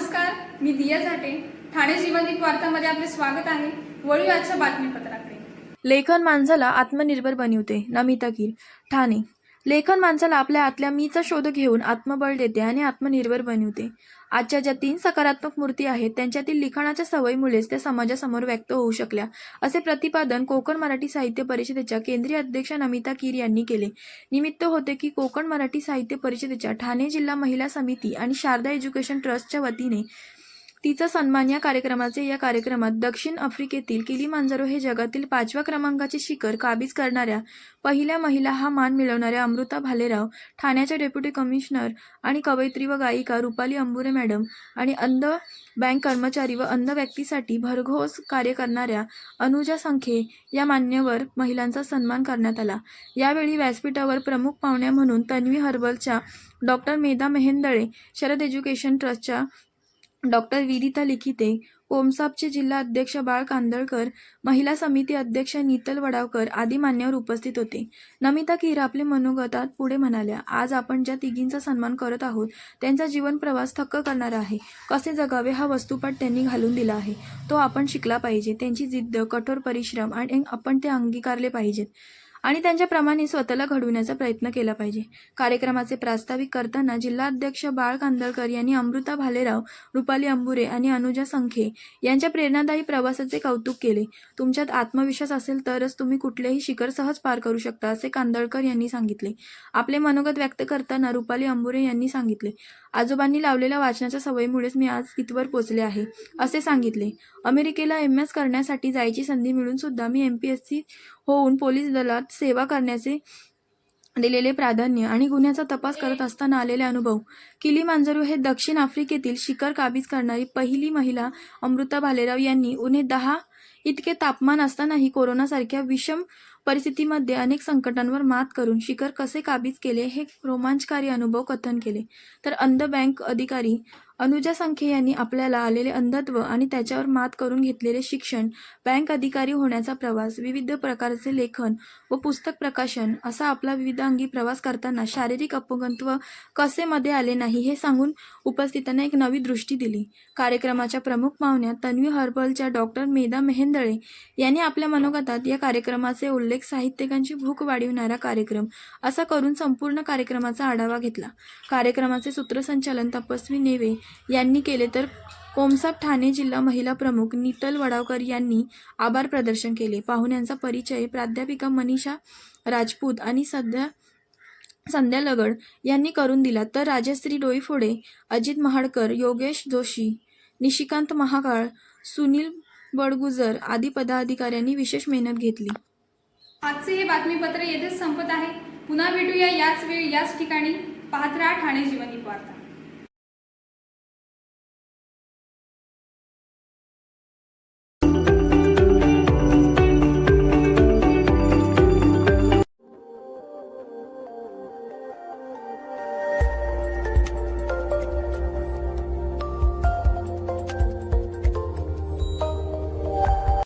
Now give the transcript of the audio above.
नमस्कार मी दिया झाटे. ठाणे जीवनदीप वार्तामध्ये आपले स्वागत आहे. वळू आजच्या बातमीपत्राकडे. लेखन माणसाला आत्मनिर्भर बनवते नमिता कीर ठाणे. लेखन माणसाला आपल्या आतल्या मीचा शोध घेऊन आत्मबळ देते आणि आत्मनिर्भर बनवते. आजच्या ज्या तीन सकारात्मक मूर्ती आहेत त्यांच्यातील लिखाणाच्या सवयीमुळेच त्या समाजासमोर व्यक्त होऊ शकल्या असे प्रतिपादन कोकण मराठी साहित्य परिषदेच्या केंद्रीय अध्यक्ष नमिता कीर यांनी केले. निमित्त होते की कोकण मराठी साहित्य परिषदेच्या ठाणे जिल्हा महिला समिती आणि शारदा एज्युकेशन ट्रस्टच्या वतीने तिचा सन्मान या कार्यक्रमाचे या कार्यक्रमात दक्षिण आफ्रिकेतील किलीमांजारो हे जगातील पाचव्या क्रमांकाचे शिखर काबीज करणाऱ्या पहिल्या महिला हा मान मिळवणाऱ्या अमृता भालेराव ठाण्याच्या डेप्युटी कमिशनर आणि कवयित्री व गायिका रुपाली अंबुरे मॅडम आणि अंध बँक कर्मचारी व अंध व्यक्तीसाठी भरघोस कार्य करणाऱ्या अनुजा संखे या मान्यवर महिलांचा सन्मान करण्यात आला. यावेळी व्यासपीठावर प्रमुख पाहुण्या म्हणून तन्वी हर्बलच्या डॉक्टर मेधा मेहेंदळे शरद एज्युकेशन ट्रस्टच्या डॉक्टर विदिता लिखिते ओमसाबचे जिल्हा अध्यक्ष बाळ कांदळकर महिला समिती अध्यक्ष नीतल वडावकर आदी मान्यवर उपस्थित होते. नमिता कीर आपले मनोगतात पुढे म्हणाल्या आज आपण ज्या तिघींचा सन्मान करत आहोत त्यांचा जीवन प्रवास थक्क करणारा आहे. कसे जगावे हा वस्तुपाठ त्यांनी घालून दिला आहे. तो आपण शिकला पाहिजे. त्यांची जिद्द कठोर परिश्रम आणि आपण ते अंगीकारले पाहिजेत. आणि त्यांच्याप्रमाणे स्वतःला घडवण्याचा प्रयत्न केला पाहिजे. कार्यक्रमाचे प्रास्ताविक करताना जिल्हाध्यक्ष बाळ कांदळकर यांनी अमृता भालेराव रुपाली अंबुरे आणि अनुजा संखे यांच्या प्रेरणादायी प्रवासाचे कौतुक केले. तुमच्यात आत्मविश्वास असेल तरच तुम्ही कुठलेही शिखर सहज पार करू शकता असे कांदळकर यांनी सांगितले. आपले मनोगत व्यक्त करताना रुपाली अंबुरे यांनी सांगितले आजोबांनी लावलेल्या वाचनाच्या सवयीमुळेच मी आज इथवर पोचले आहे असे सांगितले. अमेरिकेला एम एस करण्यासाठी जायची संधी मिळून सुद्धा मी एम पी एस सी होऊन पोलीस दलात सेवा करण्याचे दिलेले प्राधान्य आणि गुन्ह्याचा तपास करत असताना आलेले अनुभव. किली मांजरू हे दक्षिण आफ्रिकेतील शिखर काबीज करणारी पहिली महिला अमृता भालेराव यांनी उन्हे दहा इतके तापमान असतानाही कोरोनासारख्या विषम परिस्थितीमध्ये अनेक संकटांवर मात करून शिखर कसे काबीज केले हे रोमांचकारी अनुभव कथन केले. तर अंध बँक अधिकारी अनुजा संखे यांनी आपल्याला आलेले अंधत्व आणि त्याच्यावर मात करून घेतलेले शिक्षण बँक अधिकारी होण्याचा प्रवास विविध प्रकारचे लेखन व पुस्तक प्रकाशन असा आपला विविधांगी प्रवास करताना शारीरिक अपंगत्व कसे मध्ये आले नाही हे सांगून उपस्थितांना एक नवी दृष्टी दिली. कार्यक्रमाच्या प्रमुख पाहुण्या तन्वी हर्बलच्या डॉक्टर मेधा मेहेंदळे यांनी आपल्या मनोगतात या कार्यक्रमाचे उल्लेख साहित्यिकांची भूक वाढविणारा कार्यक्रम असा करून संपूर्ण कार्यक्रमाचा आढावा घेतला. कार्यक्रमाचे सूत्रसंचालन तपस्वी नेवे यांनी केले तर कोमसाप ठाणे जिल्हा महिला प्रमुख नीतल वडावकर यांनी आभार प्रदर्शन केले. पाहुण्यांचा परिचय प्राध्यापिका मनीषा राजपूत आणि सध्या संध्या लगड यांनी करून दिला. तर राजश्री डोईफोडे अजित महाडकर योगेश जोशी निशिकांत महाकाळ सुनील बडगुजर आदी पदाधिकाऱ्यांनी विशेष मेहनत घेतली. आजचे हे बातमीपत्र येथेच संपत आहे. पुन्हा भेटूया याच वेळी याच ठिकाणी. पाहत राहा ठाणे जीवनी वार्ता.